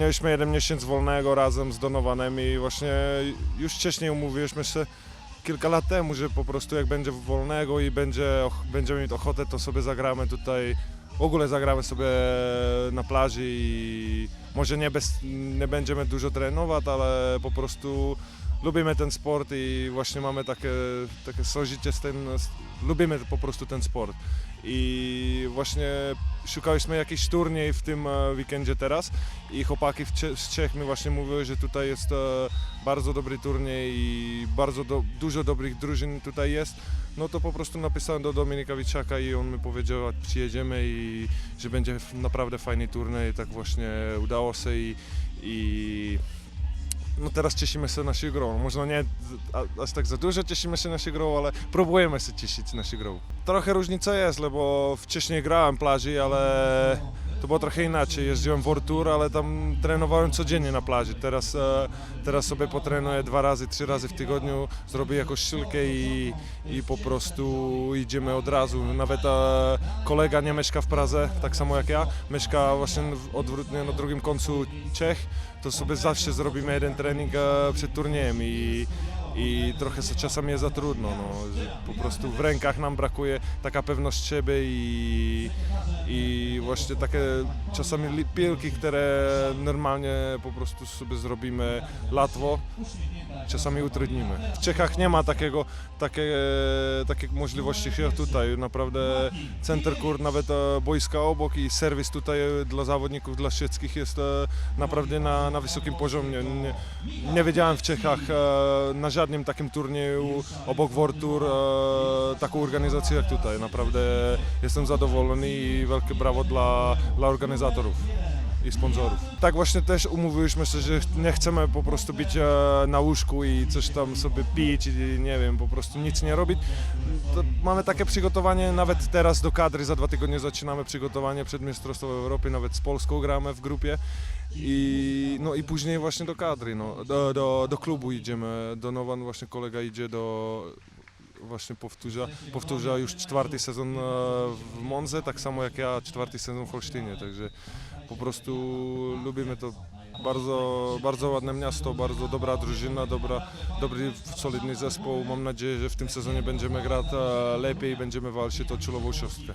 Mieliśmy jeden miesiąc wolnego razem z Donowanem i właśnie już wcześniej umówiliśmy się kilka lat temu, że po prostu jak będzie wolnego i będzie, będziemy mieć ochotę, to sobie zagramy tutaj, w ogóle zagramy sobie na plaży i może nie, bez, nie będziemy dużo trenować, ale po prostu lubimy ten sport i właśnie mamy takie, takie sożycie z tym, z, lubimy po prostu ten sport. I właśnie szukaliśmy jakiś turniej w tym e, weekendzie teraz i chłopaki z Czech mi właśnie mówiły, że tutaj jest e, bardzo dobry turniej i bardzo do, dużo dobrych drużyn tutaj jest. No to po prostu napisałem do Dominika Wiczaka i on mi powiedział, że przyjedziemy i że będzie naprawdę fajny turniej. Tak właśnie udało się i, i no teraz cieszymy się naszą grą. Może nie aż tak za dużo cieszymy się naszą grą, ale próbujemy się cieszyć naszą grą. Trochę różnica jest, bo wcześniej grałem plaży, ale to było trochę inaczej. Jeździłem w Ortur, ale tam trenowałem codziennie na plaży. Teraz, e, teraz sobie potrenuję dwa razy, trzy razy w tygodniu, zrobię jakąś szylkę i, i po prostu idziemy od razu. Nawet e, kolega nie mieszka w Pradze, tak samo jak ja, mieszka właśnie odwrotnie na drugim końcu Czech, to sobie zawsze zrobimy jeden trening e, przed turniejem i, i trochę czasami jest za trudno. No. Po prostu w rękach nam brakuje taka pewność siebie i, i właśnie takie czasami piłki, które normalnie po prostu sobie zrobimy łatwo, czasami utrudnimy. W Czechach nie ma takiego, takie, takich możliwości jak tutaj. Naprawdę center court, nawet e, boiska obok i serwis tutaj e, dla zawodników, dla wszystkich jest e, naprawdę na, na wysokim poziomie. Nie, nie wiedziałem w Czechach na żadnym takim turnieju obok Wortur e, taką organizację jak tutaj. Naprawdę jestem zadowolony i wielkie brawo dla, dla organizatorów i sponsorów. Tak właśnie też umówiliśmy się, że nie chcemy po prostu być e, na łóżku i coś tam sobie pić i nie wiem, po prostu nic nie robić. To mamy takie przygotowanie nawet teraz do kadry, za dwa tygodnie zaczynamy przygotowanie przed Mistrzostwem Europy, nawet z Polską gramy w grupie i, no i później właśnie do kadry, no, do, do, do klubu idziemy, Donovan właśnie kolega idzie do właśnie powtórza, powtórza już czwarty sezon e, w Monze, tak samo jak ja czwarty sezon w Holsztynie, także po prostu lubimy to. Bardzo, bardzo ładne miasto, bardzo dobra drużyna, dobra, dobry, solidny zespół. Mam nadzieję, że w tym sezonie będziemy grać e, lepiej i będziemy walczyć o czulową szóstkę.